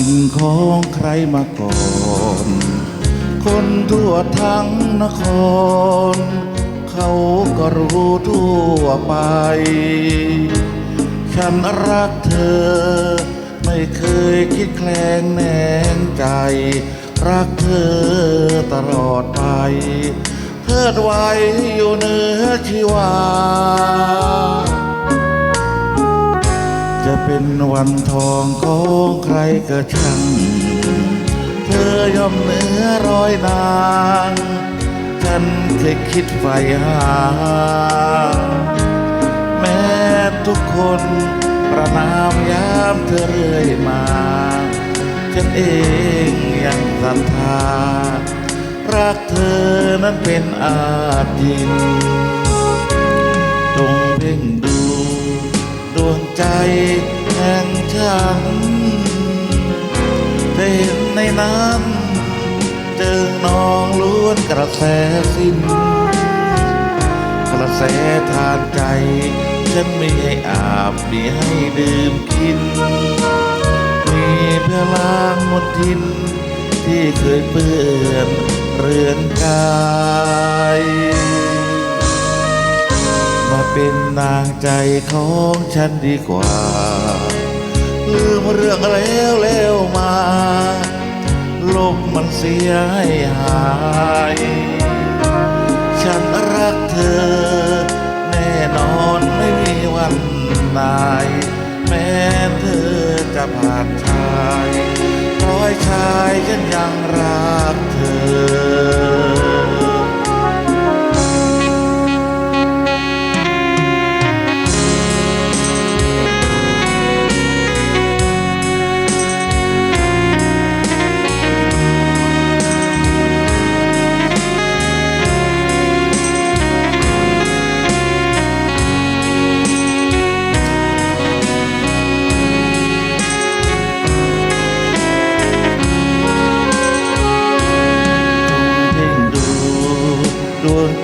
ินของใครมาก่อน คนทั่วทั้งนคร เขาก็รู้ทั่วไป ฉันรักเธอ ไม่เคยคิดแคลงแนงใจ รักเธอตลอดไปเทิดไว้อยู่เหนือชีวา เป็นวันทองของใครก็ช่างเธอย่อมเหนือร้อยนางฉันเคยคิดใฝ่หา แม้ทุกคนประนามยามเธอเรื่อยมา ฉันเองยังศรัทธา รักเธอนั้นเป็นอาจิน จงเพ่งดูดวง ใจแห่งฉันได้เห็นในนั้นเจอนองล้วนกระแสสิ้น กระแสทานใจ ฉันมีให้อาบมีให้ดื่มกิน มีเพื่อล้างมลทิน ที่เคยเปื้อนเรือนกาย เป็นนางใจของฉันดีกว่า ลืมเรื่องแล้วแล้วมา ลบมันเสียให้หาย ฉันรักเธอ แน่นอนไม่มีวันนาย แม้เธอจะผ่านชายร้อยชายฉันยังรักเธอ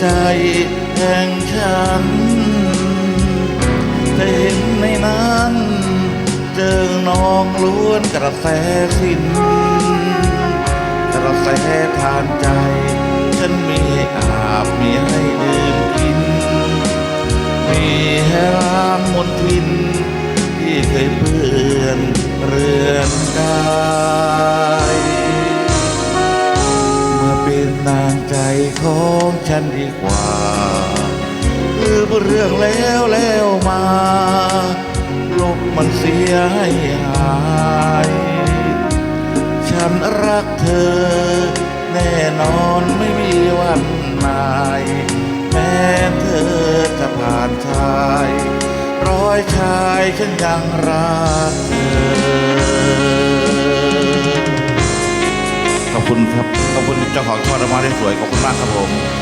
ใจแห่งฉันจะเห็นในนั้นเจอน้องล้วนกระแสสิ้น กระแสทานใจ ฉันมีให้อาบมีให้ดื่มกิน มีให้ล้างมนทิน ของฉันดีกว่าลืมเรื่องแล้วแล้วมา ลบมันเสียให้หาย ฉันรักเธอ แน่นอนไม่มีวันนาย แม้เธอจะผ่านชาย ร้อยชายฉันยังรักเธอขอบคุณครับ ขอบคุณเจ้าของช่อดอกไม้ที่สวย ขอบคุณมากครับผม